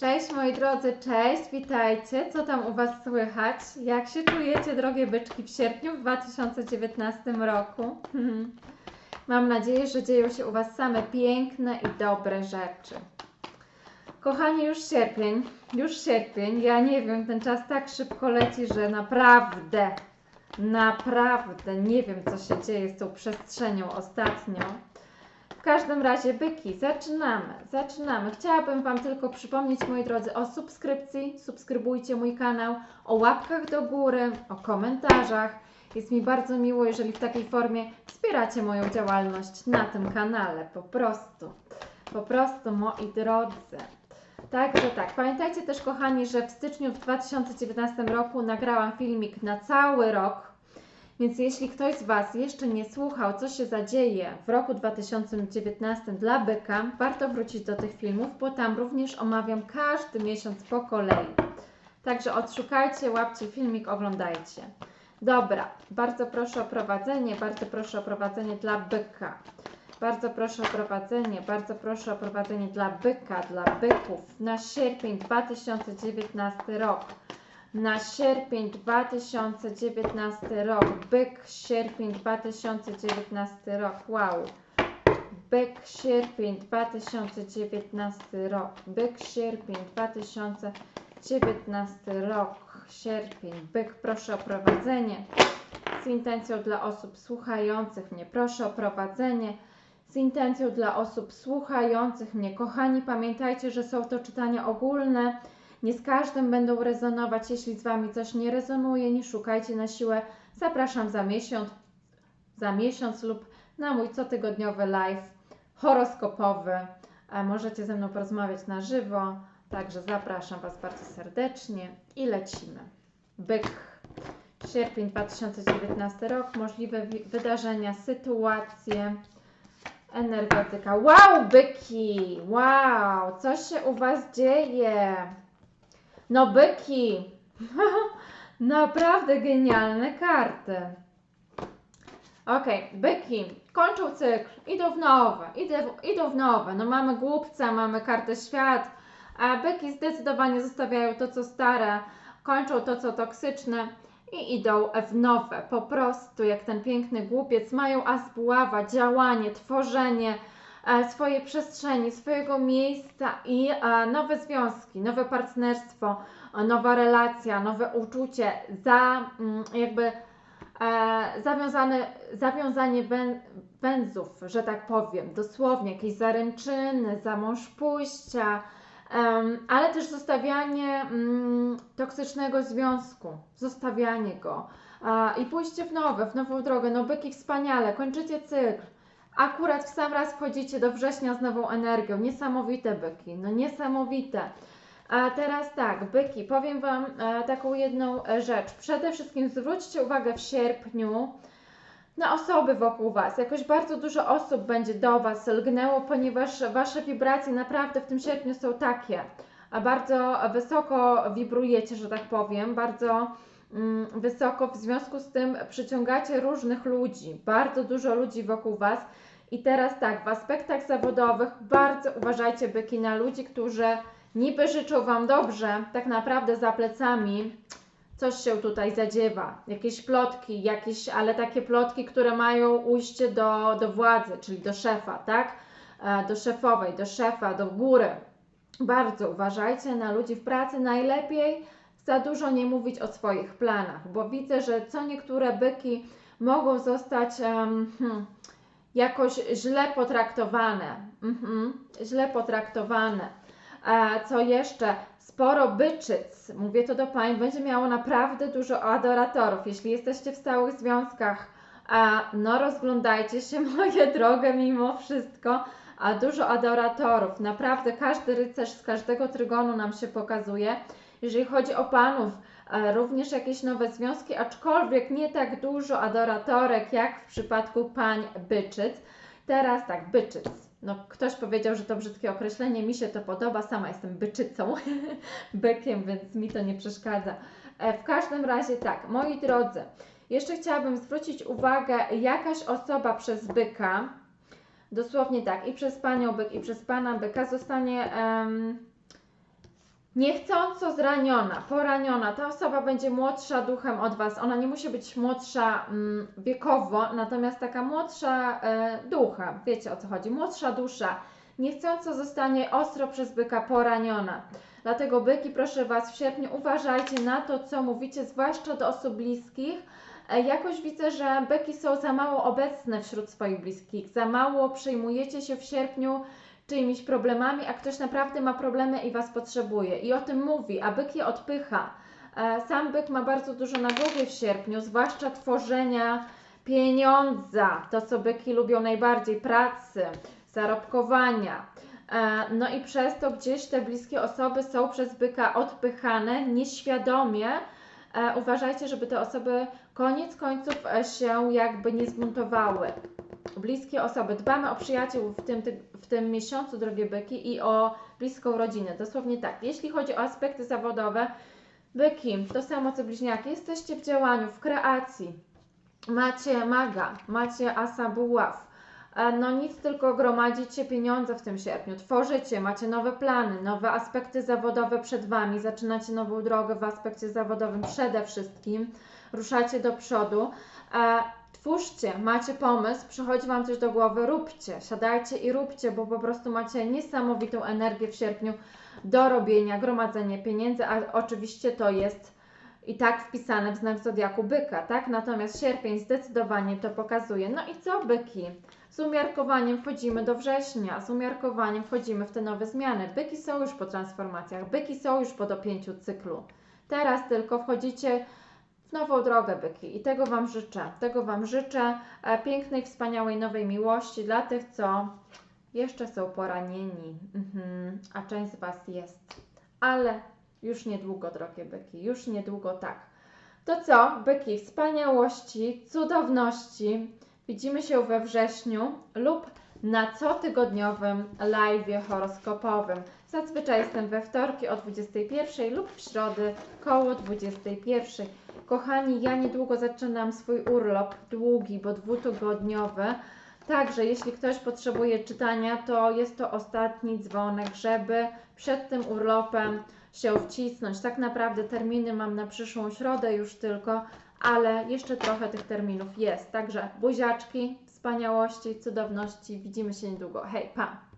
Cześć moi drodzy, cześć, witajcie. Co tam u Was słychać? Jak się czujecie, drogie byczki, w sierpniu w 2019 roku? Mam nadzieję, że dzieją się u Was same piękne i dobre rzeczy. Kochani, już sierpień, już sierpień. Ja nie wiem, ten czas tak szybko leci, że naprawdę, naprawdę nie wiem, co się dzieje z tą przestrzenią ostatnio. Każdym razie, byki, zaczynamy, zaczynamy. Chciałabym Wam tylko przypomnieć, moi drodzy, o subskrypcji. Subskrybujcie mój kanał, o łapkach do góry, o komentarzach. Jest mi bardzo miło, jeżeli w takiej formie wspieracie moją działalność na tym kanale. Po prostu, po prostu, moi drodzy. Także tak, pamiętajcie też, kochani, że w styczniu w 2019 roku nagrałam filmik na cały rok więc jeśli ktoś z Was jeszcze nie słuchał, co się zadzieje w roku 2019 dla byka, warto wrócić do tych filmów, bo tam również omawiam każdy miesiąc po kolei. Także odszukajcie, łapcie filmik, oglądajcie. Dobra, bardzo proszę o prowadzenie, bardzo proszę o prowadzenie dla byka. Bardzo proszę o prowadzenie, bardzo proszę o prowadzenie dla byka, dla byków na sierpień 2019 rok na sierpień 2019 rok. Byk, sierpień 2019 rok. Wow. Byk, sierpień 2019 rok. Byk, sierpień 2019 rok. Sierpień. Byk, proszę o prowadzenie. Z intencją dla osób słuchających mnie. Proszę o prowadzenie. Z intencją dla osób słuchających mnie. Kochani, pamiętajcie, że są to czytania ogólne nie z każdym będą rezonować. Jeśli z Wami coś nie rezonuje, nie szukajcie na siłę. Zapraszam za miesiąc, za miesiąc lub na mój cotygodniowy live horoskopowy. Możecie ze mną porozmawiać na żywo. Także zapraszam Was bardzo serdecznie i lecimy. Byk. Sierpień 2019 rok. Możliwe wydarzenia, sytuacje, energetyka. Wow, byki! Wow! Co się u Was dzieje? No byki! Naprawdę genialne karty. Ok, byki kończą cykl, idą w nowe, idą, idą w nowe. No mamy głupca, mamy kartę świat, a byki zdecydowanie zostawiają to, co stare, kończą to, co toksyczne i idą w nowe. Po prostu, jak ten piękny głupiec, mają buława, działanie, tworzenie, swojej przestrzeni, swojego miejsca i e, nowe związki, nowe partnerstwo, e, nowa relacja, nowe uczucie, za mm, jakby zawiązane, zawiązanie węzów, że tak powiem, dosłownie jakieś zaręczyny, za mąż pójścia, ale też zostawianie mm, toksycznego związku, zostawianie go i pójście w nowe, w nową drogę. No byki wspaniale, kończycie cykl, Akurat w sam raz wchodzicie do września z nową energią. Niesamowite byki, no niesamowite. A teraz tak, byki, powiem Wam e, taką jedną e, rzecz. Przede wszystkim zwróćcie uwagę w sierpniu na osoby wokół Was. Jakoś bardzo dużo osób będzie do Was lgnęło, ponieważ Wasze wibracje naprawdę w tym sierpniu są takie. A bardzo wysoko wibrujecie, że tak powiem, bardzo wysoko, w związku z tym przyciągacie różnych ludzi, bardzo dużo ludzi wokół Was i teraz tak, w aspektach zawodowych bardzo uważajcie byki na ludzi, którzy niby życzą Wam dobrze, tak naprawdę za plecami coś się tutaj zadziewa. Jakieś plotki, jakieś, ale takie plotki, które mają ujście do, do władzy, czyli do szefa, tak? E, do szefowej, do szefa, do góry. Bardzo uważajcie na ludzi w pracy. Najlepiej za dużo nie mówić o swoich planach, bo widzę, że co niektóre byki mogą zostać um, jakoś źle potraktowane. Mhm, źle potraktowane. A co jeszcze? Sporo byczyc, mówię to do Pań, będzie miało naprawdę dużo adoratorów. Jeśli jesteście w stałych związkach, a no rozglądajcie się, moje drogie, mimo wszystko, a dużo adoratorów. Naprawdę każdy rycerz z każdego trygonu nam się pokazuje. Jeżeli chodzi o panów, również jakieś nowe związki, aczkolwiek nie tak dużo adoratorek jak w przypadku pań byczyc. Teraz tak, byczyc. No, ktoś powiedział, że to brzydkie określenie, mi się to podoba, sama jestem byczycą, bykiem, więc mi to nie przeszkadza. E, w każdym razie tak, moi drodzy, jeszcze chciałabym zwrócić uwagę, jakaś osoba przez byka, dosłownie tak, i przez panią byk, i przez pana byka zostanie um, niechcąco zraniona, poraniona. Ta osoba będzie młodsza duchem od Was. Ona nie musi być młodsza mm, wiekowo, natomiast taka młodsza e, duchem. Wiecie o co chodzi? Młodsza dusza. Niechcąco zostanie ostro przez byka poraniona. Dlatego byki, proszę Was, w sierpniu uważajcie na to, co mówicie, zwłaszcza do osób bliskich. E, Jakoś widzę, że byki są za mało obecne wśród swoich bliskich, za mało przejmujecie się w sierpniu czyimiś problemami, a ktoś naprawdę ma problemy i Was potrzebuje. I o tym mówi, a byk je odpycha. E, Sam byk ma bardzo dużo na głowie w sierpniu, zwłaszcza tworzenia pieniądza, to co byki lubią najbardziej, pracy, zarobkowania. E, No i przez to gdzieś te bliskie osoby są przez byka odpychane nieświadomie. E, Uważajcie, żeby te osoby koniec końców się jakby nie zbuntowały. Bliskie osoby. Dbamy o przyjaciół w tym, w tym miesiącu, drogie byki, i o bliską rodzinę. Dosłownie tak. Jeśli chodzi o aspekty zawodowe, byki, to samo co bliźniaki, jesteście w działaniu, w kreacji. Macie maga, macie asa buław. E, No nic, tylko gromadzicie pieniądze w tym sierpniu, tworzycie, macie nowe plany, nowe aspekty zawodowe przed Wami, zaczynacie nową drogę w aspekcie zawodowym przede wszystkim, ruszacie do przodu. Twórzcie, macie pomysł, przychodzi Wam coś do głowy, róbcie, siadajcie i róbcie, bo po prostu macie niesamowitą energię w sierpniu do robienia, gromadzenia pieniędzy, a oczywiście to jest i tak wpisane w znak zodiaku byka, tak? Natomiast sierpień zdecydowanie to pokazuje. No i co byki? Z umiarkowaniem wchodzimy do września, z umiarkowaniem wchodzimy w te nowe zmiany. Byki są już po transformacjach, byki są już po dopięciu cyklu. Teraz tylko wchodzicie w nową drogę byki i tego Wam życzę. Tego Wam życzę e, pięknej, wspaniałej, nowej miłości dla tych, co jeszcze są poranieni, mhm. a część z Was jest. Ale już niedługo, drogie byki, już niedługo tak. To co, byki, wspaniałości, cudowności. Widzimy się we wrześniu lub na cotygodniowym live horoskopowym. Zazwyczaj jestem we wtorki o 21 lub w środy koło 21. Kochani, ja niedługo zaczynam swój urlop długi, bo dwutygodniowy. Także jeśli ktoś potrzebuje czytania, to jest to ostatni dzwonek, żeby przed tym urlopem się wcisnąć. Tak naprawdę terminy mam na przyszłą środę już tylko, ale jeszcze trochę tych terminów jest. Także buziaczki, wspaniałości, cudowności. Widzimy się niedługo. Hej, pa!